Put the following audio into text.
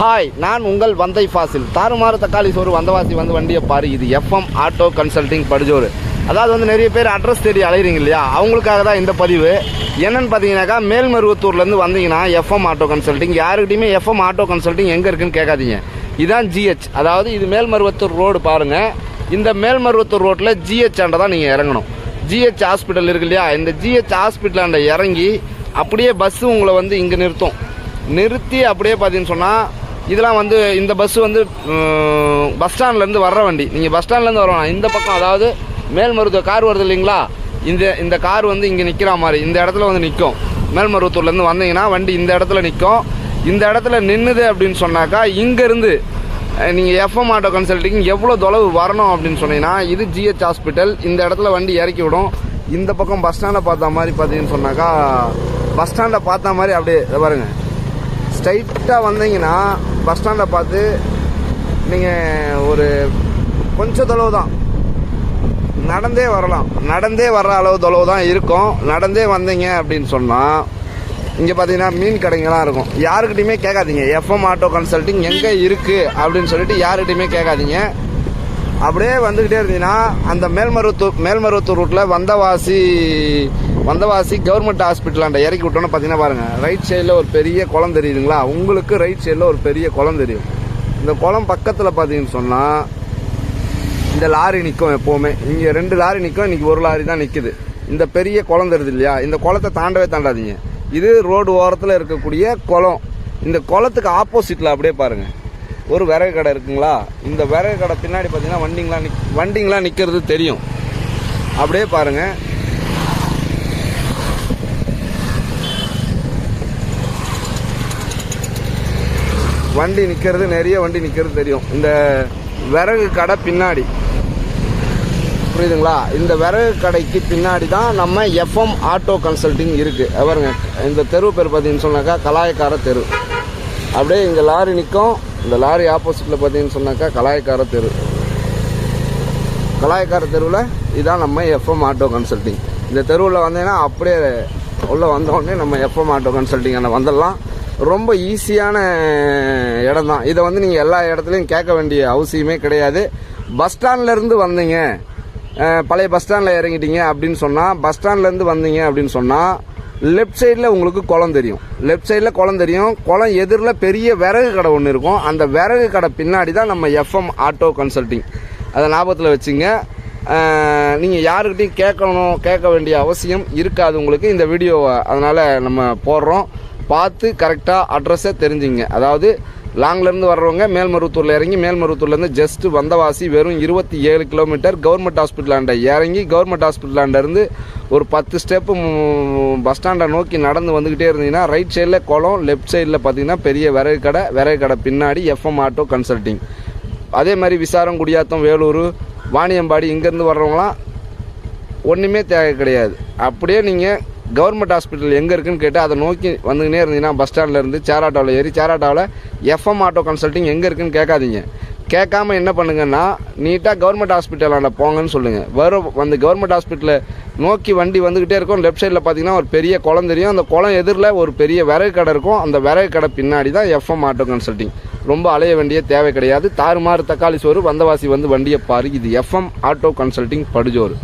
Hi நான் உங்கள் வந்தை ஃபாசில். தாறுமாறு தக்காளி சோறு வந்தவாசி வந்து வண்டியை பாரு. இது எஃப்எம் ஆட்டோ கன்சல்டிங் படுஜோறு அதாவது வந்து நிறைய பேர் அட்ரஸ் தேடி அலைகிறீங்க இல்லையா? அவங்களுக்காக தான் இந்த பதிவு. என்னென்னு பார்த்தீங்கன்னாக்கா மேல்மருவத்தூர்லேருந்து வந்தீங்கன்னா எஃப்எம் ஆட்டோ கன்சல்டிங் யாருக்கிட்டையுமே எஃப்எம் ஆட்டோ கன்சல்டிங் எங்கே இருக்குன்னு கேட்காதீங்க. இதான் ஜிஹெச் அதாவது இது மேல்மருவத்தூர் ரோடு பாருங்கள் இந்த மேல்மருவத்தூர் ரோட்டில் ஜிஹெச் தான் நீங்கள் இறங்கணும். ஜிஹெச் ஹாஸ்பிட்டல் இருக்கு இல்லையா? இந்த ஜிஹெச் ஹாஸ்பிட்டலாண்ட இறங்கி அப்படியே பஸ்ஸு உங்களை வந்து இங்கே நிறுத்தும். நிறுத்தி அப்படியே பார்த்தீங்கன்னு சொன்னால் இதெல்லாம் வந்து இந்த பஸ் வந்து பஸ் ஸ்டாண்ட்லேருந்து வர்ற வண்டி. நீங்கள் பஸ் ஸ்டாண்ட்லேருந்து வரணும். இந்த பக்கம் அதாவது மேல்மருத்துவ கார் வருது இல்லைங்களா? இந்த இந்த கார் வந்து இங்கே நிற்கிற மாதிரி இந்த இடத்துல வந்து நிற்கும் மேல்மருவத்தூர்லேருந்து வந்தீங்கன்னா வண்டி இந்த இடத்துல நிற்கும் இந்த இடத்துல நின்றுது அப்படின்னு சொன்னாக்கா இங்கேருந்து நீங்கள் எஃப்எம் ஆட்டோ கன்சல்டிங் எவ்வளோ தொலைவு வரணும் அப்படின்னு சொன்னீங்கன்னா இது ஜிஹெச் ஹாஸ்பிட்டல் இந்த இடத்துல வண்டி இறக்கி விடும். இந்த பக்கம் பஸ் ஸ்டாண்டை பார்த்த மாதிரி பார்த்தீங்கன்னு சொன்னாக்கா பஸ் ஸ்டாண்டை பார்த்த மாதிரி அப்படியே இதை பாருங்க. ஸ்ட்ரைட்டாக வந்தீங்கன்னா பஸ் ஸ்டாண்டை பார்த்து நீங்கள் ஒரு கொஞ்சம் தொலைவு தான். நடந்தே வரலாம். நடந்தே வர்ற அளவு தொலைவு தான் இருக்கும். நடந்தே வந்தீங்க அப்படின்னு சொன்னால் இங்கே பார்த்தீங்கன்னா மீன் கடைங்கெல்லாம் இருக்கும். யாருக்கிட்டையுமே கேட்காதீங்க. எஃப்எம் ஆட்டோ கன்சல்ட்டிங் எங்கே இருக்குது அப்படின்னு சொல்லிட்டு யாருக்கிட்டையுமே கேட்காதீங்க. அப்படியே வந்துக்கிட்டே இருந்தீங்கன்னா அந்த மேல்மருவத்தூர் மேல்மருவத்தூர் ரூட்டில் வந்தவாசி வந்தவாசி கவர்மெண்ட் ஹாஸ்பிட்டலாண்ட இறக்கி விட்டோன்னு பார்த்தீங்கன்னா பாருங்கள் ரைட் சைடில் ஒரு பெரிய குளம் தெரியுதுங்களா? உங்களுக்கு ரைட் சைடில் ஒரு பெரிய குளம் தெரியும். இந்த குளம் பக்கத்தில் பார்த்தீங்கன்னு சொன்னால் இந்த லாரி நிற்கும் எப்போவுமே. இங்கே ரெண்டு லாரி நிற்கும் இன்றைக்கி ஒரு லாரி தான் நிற்குது இந்த பெரிய குளம் தெரியுது இல்லையா? இந்த குளத்தை தாண்டவே தாண்டாதீங்க. இது ரோடு ஓரத்தில் இருக்கக்கூடிய குளம். இந்த குளத்துக்கு ஆப்போசிட்டில் அப்படியே பாருங்கள் ஒரு விறகு கடை இருக்குங்களா? இந்த விறகு கடை பின்னாடி பார்த்தீங்கன்னா வண்டிங்களாம் நிக் வண்டிங்களாம் நிற்கிறது தெரியும். அப்படியே பாருங்கள் வண்டி நிற்கிறது நிறைய வண்டி நிற்கிறது தெரியும். இந்த விறகு கடை பின்னாடி. புரியுதுங்களா? இந்த விறகு கடைக்கு பின்னாடி தான் நம்ம எஃப்எம் ஆட்டோ கன்சல்டிங் இருக்குது பாருங்க. இந்த தெரு பேர் பார்த்தீங்கன்னு சொன்னாக்கா கலாயக்கார தெரு. அப்படியே இங்கே லாரி நிற்கும் இந்த லாரி ஆப்போசிட்டில் பார்த்தீங்கன்னு சொன்னாக்கா கலாயக்கார தெரு. கலாயக்கார தெருவில் இதான் நம்ம எஃப்எம் ஆட்டோ கன்சல்ட்டிங் இந்த தெருவில் வந்தீங்கன்னா அப்படியே உள்ளே வந்தோடனே நம்ம எஃப்எம் ஆட்டோ கன்சல்ட்டிங் வந்துடலாம். ரொம்ப ஈஸியான இடம் தான் இதை வந்து நீங்கள் எல்லா இடத்துலையும் கேட்க வேண்டிய அவசியமே கிடையாது. பஸ் ஸ்டாண்ட்லேருந்து வந்தீங்க. பழைய பஸ் ஸ்டாண்டில் இறங்கிட்டீங்க அப்படின்னு சொன்னால் பஸ் ஸ்டாண்ட்லேருந்து வந்தீங்க அப்படின்னு சொன்னால் லெஃப்ட் சைடில் உங்களுக்கு குளம் தெரியும். லெஃப்ட் சைடில் குளம் தெரியும். குளம் எதிரில் பெரிய விறகு கடை ஒன்று இருக்கும். அந்த விறகு கடை பின்னாடி தான் நம்ம எஃப்எம் ஆட்டோ கன்சல்ட்டிங் அதை ஞாபகத்தில் வச்சுங்க. நீங்கள் யாருக்கிட்டையும் கேட்கணும் கேட்க வேண்டிய அவசியம் இருக்காது உங்களுக்கு இந்த வீடியோவை அதனால் நம்ம போடுறோம். பார்த்து கரெக்டாக அட்ரஸை தெரிஞ்சுங்க. அதாவது லாங்லேருந்து வர்றவங்க மேல்மருவத்தூரில் இறங்கி மேல்மருவத்தூர்லேருந்து ஜஸ்ட் வந்தவாசி வெறும் இருபத்தி ஏழு கிலோமீட்டர் கவர்மெண்ட் ஹாஸ்பிட்டலாண்ட இறங்கி கவர்மெண்ட் ஹாஸ்பிட்டலாண்டருந்து ஒரு பத்து ஸ்டெப்பு பஸ் ஸ்டாண்டை நோக்கி நடந்து வந்துக்கிட்டே இருந்தீங்கன்னா ரைட் சைடில் குளம் லெஃப்ட் சைடில் பார்த்தீங்கன்னா பெரிய விறகு கடை விறகு கடை பின்னாடி எஃப்எம் ஆட்டோ கன்சல்ட்டிங் அதே மாதிரி விசாரம் குடியாத்தம் வேலூர் வாணியம்பாடி இங்கேருந்து வர்றவங்களாம் ஒன்றுமே தேவை கிடையாது. அப்படியே நீங்கள் கவர்மெண்ட் ஹாஸ்பிட்டல் எங்கே இருக்குன்னு கேட்டு அதை நோக்கி வந்துக்கினே இருந்தீங்கன்னா பஸ் ஸ்டாண்டில் இருந்து சேராட்டாவில் ஏறி சேராட்டாவில் எஃப்எம் ஆட்டோ கன்சல்ட்டிங் எங்கே இருக்குன்னு கேட்காதீங்க. கேட்காம என்ன பண்ணுங்கன்னா நீட்டாக கவர்மெண்ட் ஹாஸ்பிட்டலாண்ட போங்கன்னு சொல்லுங்கள் வரும் அந்த கவர்மெண்ட் ஹாஸ்பிட்டலை நோக்கி வண்டி வந்துக்கிட்டே இருக்கும். லெஃப்ட் சைடில் பார்த்தீங்கன்னா ஒரு பெரிய குளம் தெரியும். அந்த குளம் எதிரில் ஒரு பெரிய விறகு கடை இருக்கும். அந்த விறகு கடை பின்னாடி தான் எஃப்எம் ஆட்டோ கன்சல்ட்டிங் ரொம்ப அலைய வேண்டிய தேவை கிடையாது. தாறுமாறு தக்காளி சோறு வந்தவாசி வந்து வண்டியை பாரு. இது எஃப்எம் ஆட்டோ கன்சல்ட்டிங் படுஜோறு.